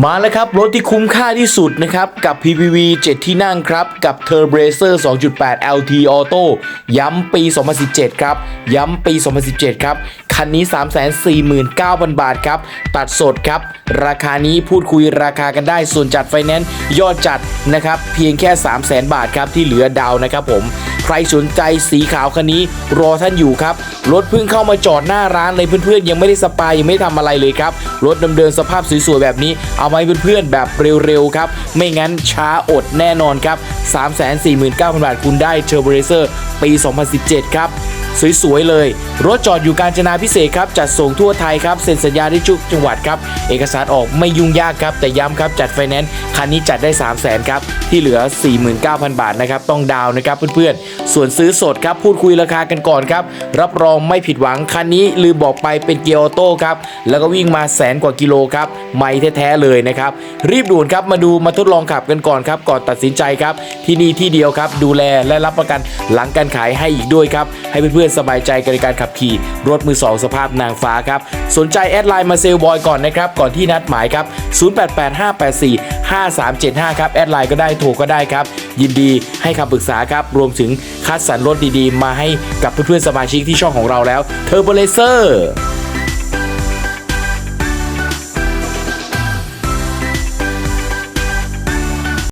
มาแล้วครับ รถที่คุ้มค่าที่สุดนะครับ กับ PPV 7 ที่นั่งครับ กับ t u r b r a c e r 2.8 LT Auto ย้ำปี 2017 ครับ ย้ำปี 2017 ครับ คันนี้ 349,000 บาทครับ ตัดสดครับ ราคานี้พูดคุยราคากันได้ ส่วนจัดไฟแนนซ์ยอดจัดนะครับ เพียงแค่ 300,000 บาทครับ ที่เหลือดาวนะครับผม ใครสนใจสีขาวคันนี้รอท่านอยู่ครับ รถเพิ่งเข้ามาจอดหน้าร้านเลยเพื่อนๆยังไม่ได้สปายยังไม่ได้ทำอะไรเลยครับ รถเดิมๆสภาพสวยๆแบบนี้ เอามาให้เพื่อนๆแบบเร็วๆครับ ไม่งั้นช้าอดแน่นอนครับ 349,000 บาทคุณได้เทอร์โบเรเซอร์ปี 2017 ครับ สวยๆเลย รถจอดอยู่การจนาพิเศษครับจัดส่งทั่วไทยครับเซ็นสัญญาได้ทุกจังหวัดครับเอกสารออกไม่ยุ่งยากครับแต่ย้ำครับจัดไฟแนนซ์คันนี้จัดได้ 3 0 0 0 0 0ครับที่เหลือ 49,000 บาทนะครับต้องดาวน์นะครับเพื่อนๆ ส่วนซื้อสดครับพูดคุยราคากันก่อนครับรับรองไม่ผิดหวังคันนี้ลืมบอกไปเป็นเกียร์ออโต้ครับแล้วก็วิ่งมาแสนกว่ากิโลครับไม่แท้ๆเลยนะครับรีบด่วนครับมาดูมาทดลองขับกันก่อนครับก่อนตัดสินใจครับที่นี่ที่เดียวครับดูแลและรับประกันหลังการขายให้อีกด้วยครับให้เพื่อนๆ สบายใจกันในการขับขี่ รถมือสองสภาพนางฟ้าครับ สนใจแอดไลน์มาเซลบอยก่อนนะครับ ก่อนที่นัดหมายครับ 0885845375 ครับ แอดไลน์ก็ได้โทรก็ได้ครับ ยินดีให้คำปรึกษาครับ รวมถึงคัดสรรรถดีๆ มาให้กับเพื่อนๆ สมาชิกที่ช่องของเราแล้วเทอร์โบเลเซอร์